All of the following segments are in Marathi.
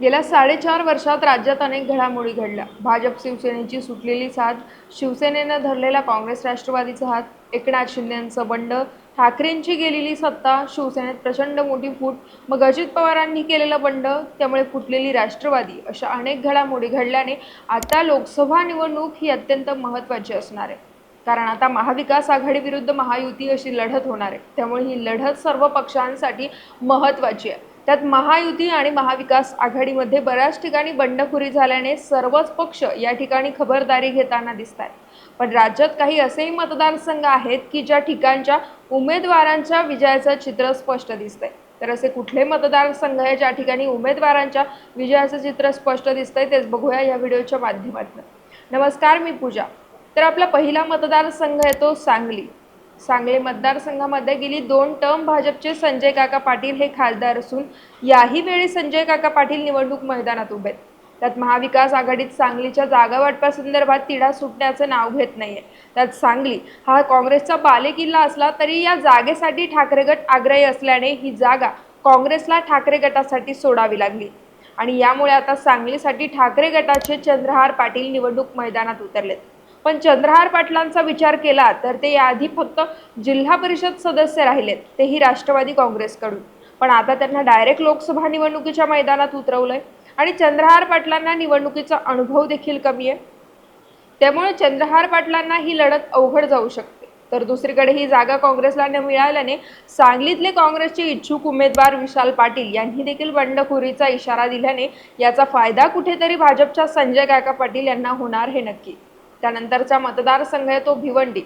गेल्या साडेचार वर्षात राज्यात अनेक घडामोडी घडल्या. भाजप शिवसेनेची सुटलेली साथ शिवसेनेनं धरलेला काँग्रेस राष्ट्रवादीचा हात एकनाथ शिंदेंचं बंड ठाकरेंची गेलेली सत्ता शिवसेनेत प्रचंड मोठी फूट मग अजित पवारांनी केलेलं बंड त्यामुळे फुटलेली राष्ट्रवादी अशा अनेक घडामोडी घडल्याने आता लोकसभा निवडणूक ही अत्यंत महत्त्वाची असणार आहे. कारण आता महाविकास आघाडी विरुद्ध महायुती अशी लढत होणार आहे. त्यामुळे ही लढत सर्व पक्षांसाठी महत्त्वाची आहे. त्यात महायुती आणि महाविकास आघाडीमध्ये बऱ्याच ठिकाणी बंडखोरी झाल्याने सर्वच पक्ष या ठिकाणी खबरदारी घेताना दिसत आहेत. पण राज्यात काही असेही मतदारसंघ आहेत की ज्या ठिकाणच्या उमेदवारांच्या विजयाचं चित्र स्पष्ट दिसतंय. तर असे कुठले मतदारसंघ आहे ज्या ठिकाणी उमेदवारांच्या विजयाचं चित्र स्पष्ट दिसतंय तेच बघूया या व्हिडिओच्या माध्यमातून. नमस्कार मी पूजा. तर आपला पहिला मतदारसंघ आहे तो सांगली. सांगली मतदारसंघामध्ये गेली दोन टर्म भाजपचे संजय काका पाटील हे खासदार असून याही वेळी संजय काका पाटील निवडणूक मैदानात उभे आहेत. त्यात महाविकास आघाडीत सांगलीच्या जागा वाटपासंदर्भात तिढा सुटण्याचं नाव घेत नाहीये. त्यात सांगली हा काँग्रेसचा बालेकिल्ला असला तरी या जागेसाठी ठाकरे गट आग्रही असल्याने ही जागा काँग्रेसला ठाकरे गटासाठी सोडावी लागली. आणि यामुळे आता सांगलीसाठी ठाकरे गटाचे चंद्रहार पाटील निवडणूक मैदानात उतरलेत. पण चंद्रहार पाटलांचा विचार केला तर ते याआधी फक्त जिल्हा परिषद सदस्य राहिलेत तेही राष्ट्रवादी काँग्रेसकडून. पण आता त्यांना डायरेक्ट लोकसभा निवडणुकीच्या मैदानात उतरवलंय आणि चंद्रहार पाटलांना निवडणुकीचा अनुभव देखील कमी आहे. त्यामुळे चंद्रहार पाटलांना ही लढत अवघड जाऊ शकते. तर दुसरीकडे ही जागा काँग्रेसला न मिळाल्याने सांगलीतले काँग्रेसचे इच्छुक उमेदवार विशाल पाटील यांनी देखील बंडखोरीचा इशारा दिल्याने याचा फायदा कुठेतरी भाजपच्या संजय काका पाटील यांना होणार हे नक्की. त्यानंतरचा मतदारसंघ आहे तो भिवंडी.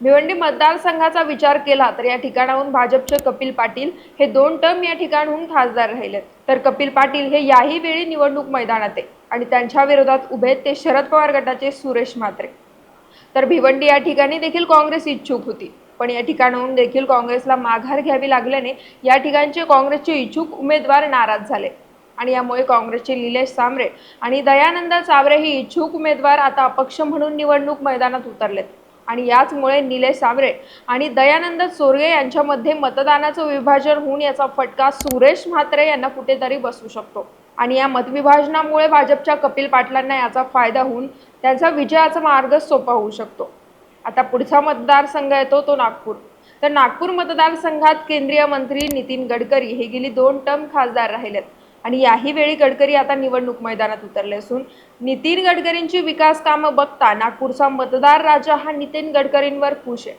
भिवंडी मतदारसंघाचा विचार केला तर या ठिकाणाहून भाजपचे कपिल पाटील हे दोन टर्म या ठिकाणहून खासदार राहिलेत तर कपिल पाटील हे याही वेळी निवडणूक मैदानात आहे आणि त्यांच्या विरोधात उभे आहेत ते शरद पवार गटाचे सुरेश म्हात्रे. तर भिवंडी या ठिकाणी देखील काँग्रेस इच्छुक होती. पण या ठिकाणाहून देखील काँग्रेसला माघार घ्यावी लागल्याने या ठिकाणचे काँग्रेसचे इच्छुक उमेदवार नाराज झाले. आणि यामुळे काँग्रेसचे निलेश सामरे आणि दयानंद सावरे ही इच्छुक उमेदवार आता अपक्ष म्हणून निवडणूक मैदानात उतरलेत. आणि याचमुळे निलेश सावरे आणि दयानंद चोरगे यांच्यामध्ये मतदानाचं विभाजन होऊन याचा फटका सुरेश म्हात्रे यांना कुठेतरी बसू शकतो. आणि या मतविभाजनामुळे भाजपच्या कपिल पाटलांना याचा फायदा होऊन त्यांचा विजयाचा मार्ग सोपा होऊ शकतो. आता पुढचा मतदारसंघ येतो तो नागपूर. तर नागपूर मतदारसंघात केंद्रीय मंत्री नितीन गडकरी हे गेली दोन टर्म खासदार राहिलेत. आणि याही वेळी गडकरी आता निवडणूक मैदानात उतरले असून नितीन गडकरींची विकास कामं बघता नागपूरचा मतदार राजा हा नितीन गडकरींवर खुश आहे.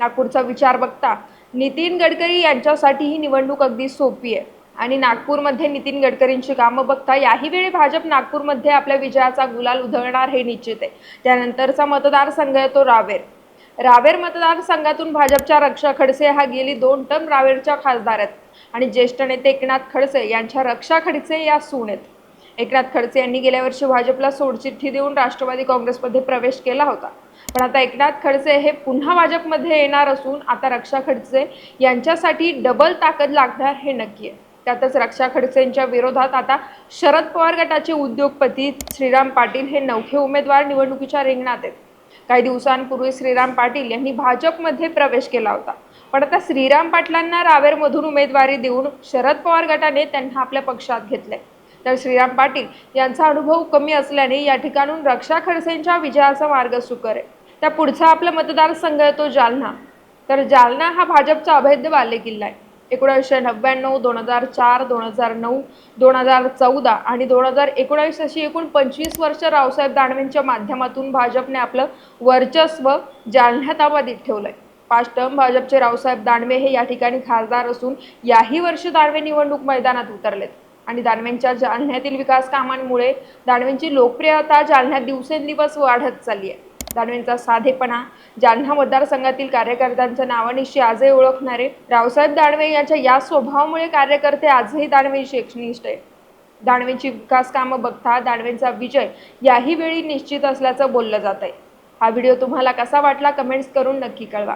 नागपूरचा विचार बघता नितीन गडकरी यांच्यासाठी ही निवडणूक अगदी सोपी आहे. आणि नागपूरमध्ये नितीन गडकरींची कामं बघता याही वेळी भाजप नागपूरमध्ये आपल्या विजयाचा गुलाल उधळणार हे निश्चित आहे. त्यानंतरचा मतदारसंघ आहे तो रावेर. रावेर मतदारसंघातून भाजपच्या रक्षा खडसे हा गेली दोन टर्म रावेरच्या खासदार आहेत आणि ज्येष्ठ नेते एकनाथ खडसे यांच्या रक्षा खडसे या सून आहेत एकनाथ खडसे यांनी गेल्या वर्षी भाजपला सोडचिठ्ठी देऊन राष्ट्रवादी काँग्रेसमध्ये प्रवेश केला होता. पण आता एकनाथ खडसे हे पुन्हा भाजपमध्ये येणार असून आता रक्षा खडसे यांच्यासाठी डबल ताकद लागणार हे नक्की आहे. त्यातच रक्षा खडसेंच्या विरोधात आता शरद पवार गटाचे उद्योगपती श्रीराम पाटील हे नवखे उमेदवार निवडणुकीच्या रिंगणात आहेत. काही दिवसांपूर्वी श्रीराम पाटील यांनी भाजपमध्ये प्रवेश केला होता. पण आता श्रीराम पाटलांना रावेरमधून उमेदवारी देऊन शरद पवार गटाने त्यांना आपल्या पक्षात घेतले तर श्रीराम पाटील यांचा अनुभव कमी असल्याने या ठिकाणून रक्षा खडसेंच्या विजयाचा मार्ग सुकर आहे. त्या पुढचा आपला मतदारसंघ आहे तो जालना. तर जालना हा भाजपचा अभेद्य बालेकिल्ला आहे. एकोणावीसशे नव्याण्णव दोन हजार चार दोन हजार नऊ दोन हजार चौदा आणि दोन हजार एकोणावीस अशी एकूण पंचवीस वर्ष रावसाहेब दानवेंच्या माध्यमातून भाजपने आपलं वर्चस्व जालन्यात अबाधित ठेवलंय. पाच टर्म भाजपचे रावसाहेब दानवे हे या ठिकाणी खासदार असून याही वर्षी दानवे निवडणूक मैदानात उतरलेत. आणि दानवेंच्या जालन्यातील विकास कामांमुळे दानवेंची लोकप्रियता जालन्यात दिवसेंदिवस वाढत चालली आहे. दानवेंचा साधेपणा जालना मतदारसंघातील कार्यकर्त्यांच्या नावानिशी आजही ओळखणारे रावसाहेब दानवे यांच्या या स्वभावामुळे कार्यकर्ते आजही दानवेंशी एकनिष्ठ आहे दानवेंची विकास कामं बघता दानवेंचा विजय याही वेळी निश्चित असल्याचं बोललं जात आहे हा व्हिडिओ तुम्हाला कसा वाटला कमेंट्स करून नक्की कळवा.